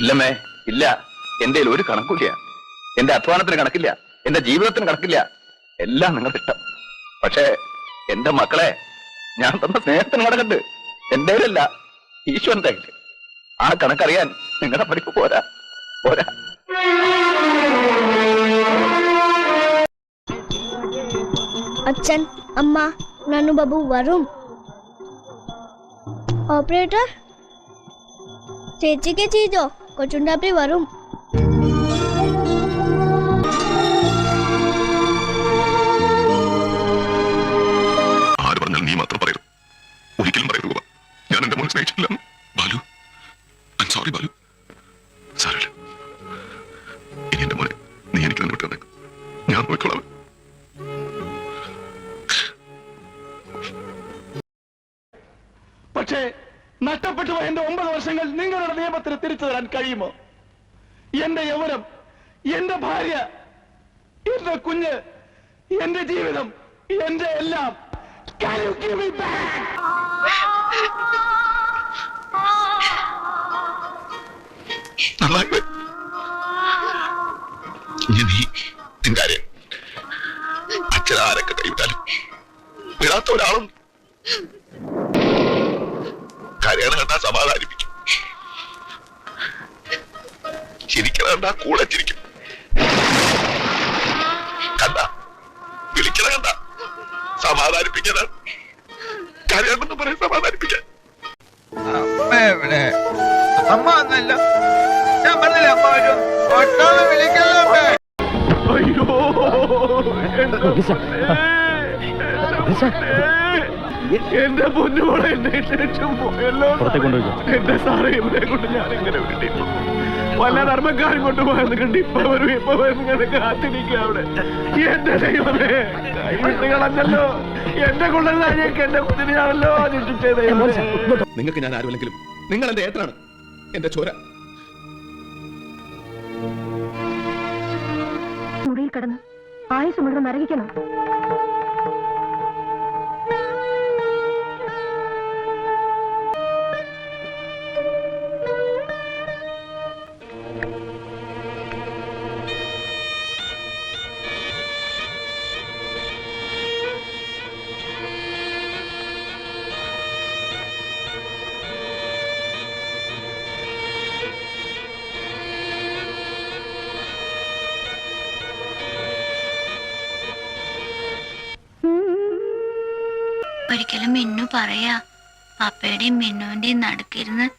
ഇല്ലമ്മേ ഇല്ല. എന്റെ ഒരു കണക്കില്ല എന്റെ അധ്വാനത്തിന് കണക്കില്ല. എന്റെ ജീവിതത്തിന് കണക്കില്ല. എല്ലാം നിങ്ങൾക്ക് ഇഷ്ടം പക്ഷേ എന്റെ മക്കളെ ഞാൻ തന്ന സ്നേഹത്തിന് കണക്കുണ്ട്. എന്റെ അല്ല ഈശ്വരന്റെ. ആ കണക്കറിയാൻ നിങ്ങളുടെ പഠിപ്പ് പോരാ. പോരാ. അച്ഛൻ അമ്മ നന്നു ബാബു വരും ഓപ്പറേറ്റർ ചേച്ചിക്ക് ചെയ്തോ? കൊച്ചുണ്ടാപ്പി വരും. ആര് പറഞ്ഞാൽ നീ മാത്രം പറയരുത്. ഒരിക്കലും പറയരുത് ഞാൻ എന്റെ മോനെ സ്നേഹിച്ചിട്ടില്ല. Balu I sorry Balu. സാരമില്ല. ഇനി എന്റെ മോനെ നീ എനിക്ക് തന്നെ വിട്ടു ഞാൻ നോക്കിക്കോളാം പക്ഷേ നഷ്ടപ്പെട്ടു എന്റെ ഒമ്പത് വർഷങ്ങൾ നിങ്ങളുടെ നിയമത്തിന് തിരിച്ചു തരാൻ കഴിയുമോ? എന്റെ യൗവനം എന്റെ ഭാര്യ എന്റെ കുഞ്ഞ് എന്റെ ജീവിതം എന്റെ എല്ലാം. Can you give me back? ആരൊക്കെ കൈവിട്ടാലും വിടാത്ത ഒരാളും കരയണ കണ്ടാ സമാധാനിപ്പിക്കും ചിരിക്കണ കണ്ടാ കൂടെ ചിരിക്കും കണ്ട വിളിക്കണ കണ്ട സമാധാനിപ്പിക്കാനാണ് കരയാണെന്ന് പറയാൻ സമാധാനിപ്പിക്കാൻ അമ്മ വന്നല്ലോ ഞാൻ പറഞ്ഞില്ല അമ്മ വരും ഒട്ടോന്ന് വിളിക്കല്ലോ അയ്യോ എന്റെ പൊന്നേ, എന്റെ പൊന്നേ, എന്റെ പൊന്നുമോളെ എന്നെ പോയല്ലോ എന്റെ സാറേ ഇവരെ കൊണ്ട് ഞാൻ ഇങ്ങനെ വിട്ടിട്ടു വല്ല ധർമ്മക്കാരും കൊണ്ടുപോയെന്ന് കണ്ട് ഇപ്പൊ വരും ഇപ്പൊ വരും ഇങ്ങനെ കാത്തിരിക്കുക അവിടെ. എന്റെ ദൈവമേ കൈവിട്ട് കളഞ്ഞല്ലോ. എന്റെ കൊള്ളുന്നതിനേക്ക് എന്റെ കുതിരയാണല്ലോ ശിക്ഷിച്ചേ ദൈവമേ. നിങ്ങൾക്ക് ഞാൻ ആരുമല്ലെങ്കിലും നിങ്ങൾ എന്റെ ഏത്രാണ് എന്റെ ചോര. മുറിയിൽ കടന്ന് ആയുസ് മുഴുവൻ നരകിക്കണം. ഒരിക്കലും മിന്നു പറയാ. പപ്പയുടെയും മിന്നുവിന്റെയും നടുക്കിരുന്ന്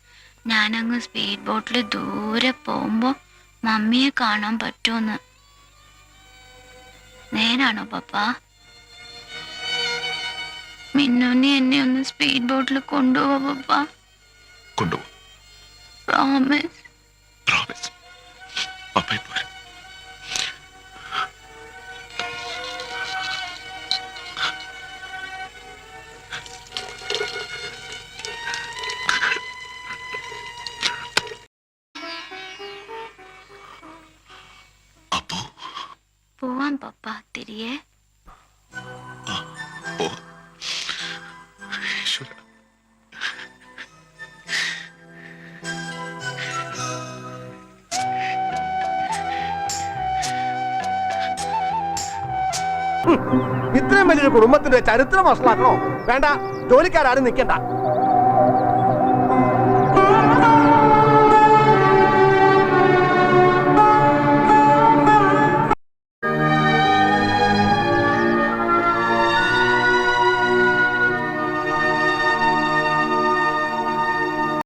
ഞാനങ്ങ് സ്പീഡ് ബോട്ടിൽ ദൂരെ പോകുമ്പോ മമ്മിയെ കാണാൻ പറ്റുമെന്ന്. നേരാണോ പപ്പ? മിന്നുവിനെ എന്നെ ഒന്ന് സ്പീഡ് ബോട്ടിൽ കൊണ്ടുപോവാ പപ്പ. കൊണ്ടുപോ. പ്രോമിസ് പ്രോമിസ് പപ്പ പോവാം പപ്പ തിരിയെ ഇത്രയും വലിയൊരു കുടുംബത്തിന്റെ ചരിത്രം വഷളാക്കണോ വേണ്ട ജോലിക്കാരും നിൽക്കണ്ട